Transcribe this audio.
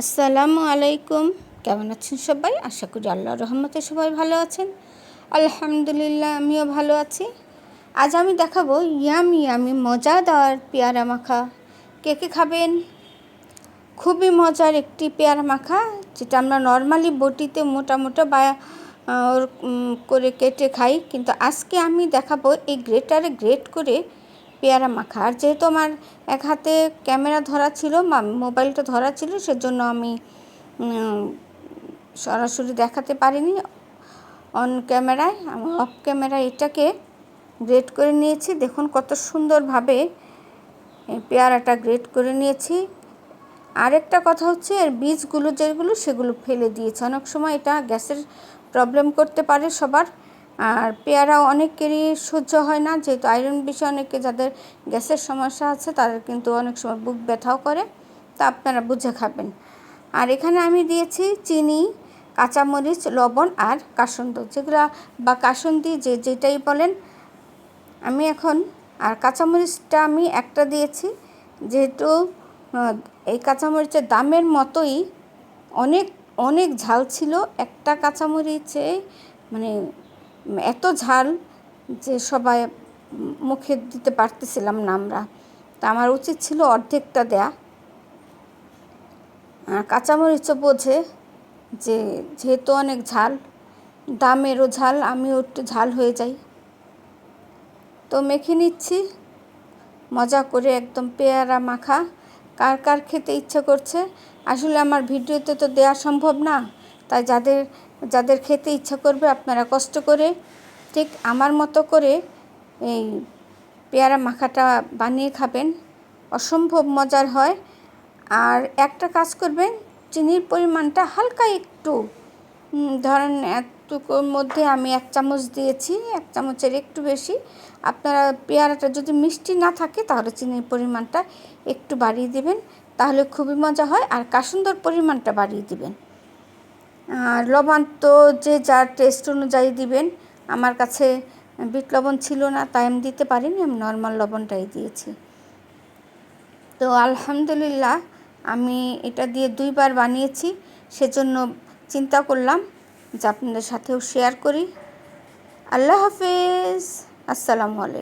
আসসালামু আলাইকুম। কেমন আছেন সবাই? আশা করি আল্লাহ রহমতে সবাই ভালো আছেন। আলহামদুলিল্লাহ, আমিও ভালো আছি। আজ আমি দেখাবো ইয়ামি ইয়ামি মজাদার পেয়ারা মাখা। কে কে খাবেন? খুবই মজার একটি পেয়ারা মাখা, যেটা আমরা নর্মালি বটিতে মোটা মোটা বা করে কেটে খাই। কিন্তু আজকে আমি দেখাবো এই গ্রেটারে গ্রেট করে পেয়ারা মাখা। আর যেহেতু আমার এক হাতে ক্যামেরা ধরা ছিল মোবাইলটা ধরা ছিল, সেজন্য আমি সরাসরি দেখাতে পারিনি। অন ক্যামেরায় আমি অফ ক্যামেরায় এটাকে গ্রেড করে নিয়েছি। দেখুন কত সুন্দরভাবে পেয়ারাটা গ্রেড করে নিয়েছি। আরেকটা কথা হচ্ছে, এর বীজগুলো যেগুলো, সেগুলো ফেলে দিয়েছে। অনেক সময় এটা গ্যাসের প্রবলেম করতে পারে সবার। আর পেয়ারা অনেকেরই সহ্য হয় না, যেহেতু আয়রন বিষয়, অনেকে যাদের গ্যাসের সমস্যা আছে, তাদের কিন্তু অনেক সময় বুক ব্যথাও করে, তা আপনারা বুঝে খাবেন। আর এখানে আমি দিয়েছি চিনি, কাঁচামরিচ, লবণ আর কাসন্দ। যেগুলো বা কাসন্দি, যে যেটাই বলেন, আমি এখন, আর কাঁচামরিচটা আমি একটা দিয়েছি, যেহেতু এই কাঁচামরিচের দামের মতোই অনেক অনেক ঝাল ছিল। একটা কাঁচামরিচে মানে এত ঝাল যে সবাই মুখে দিতে পারতেছিলাম না আমরা। তা আমার উচিত ছিল অর্ধেকটা দেয়া। আর কাঁচামরিচও বোঝে যে যেহেতু অনেক ঝাল, দামেরও ঝাল, আমিও একটু ঝাল হয়ে যাই। তো মেখে নিচ্ছি। মজা করে একদম পেয়ারা মাখা। কার কার খেতে ইচ্ছে করছে? আসলে আমার ভিডিওতে তো দেওয়া সম্ভব না। তাই যাদের যাদের খেতে ইচ্ছা করবে আপনারা কষ্ট করে ঠিক আমার মতো করে এই পেয়ারা মাখাটা বানিয়ে খাবেন। অসম্ভব মজার হয়। আর একটা কাজ করবেন, চিনির পরিমাণটা হালকা একটু। ধরেন এতটুকুর মধ্যে আমি এক চামচ দিয়েছি, এক চামচের একটু বেশি। আপনারা পেয়ারাটা যদি মিষ্টি না থাকে তাহলে চিনির পরিমাণটা একটু বাড়িয়ে দেবেন, তাহলে খুবই মজা হয়। আর কাসুন্দর পরিমাণটা বাড়িয়ে দিবেন। আর লবণ তো যে যার টেস্ট অনুযায়ী দিবেন, আমার কাছে বিট লবণ ছিল না, তাই আমি দিতে পারিনি, আমি নর্মাল লবণটাই দিয়েছি। তো আলহামদুলিল্লাহ, আমি এটা দিয়ে দুইবার বানিয়েছি, সেজন্য চিন্তা করলাম যে আপনাদের সাথেও শেয়ার করি। আল্লাহ হাফেজ, আসসালামু আলাইকুম।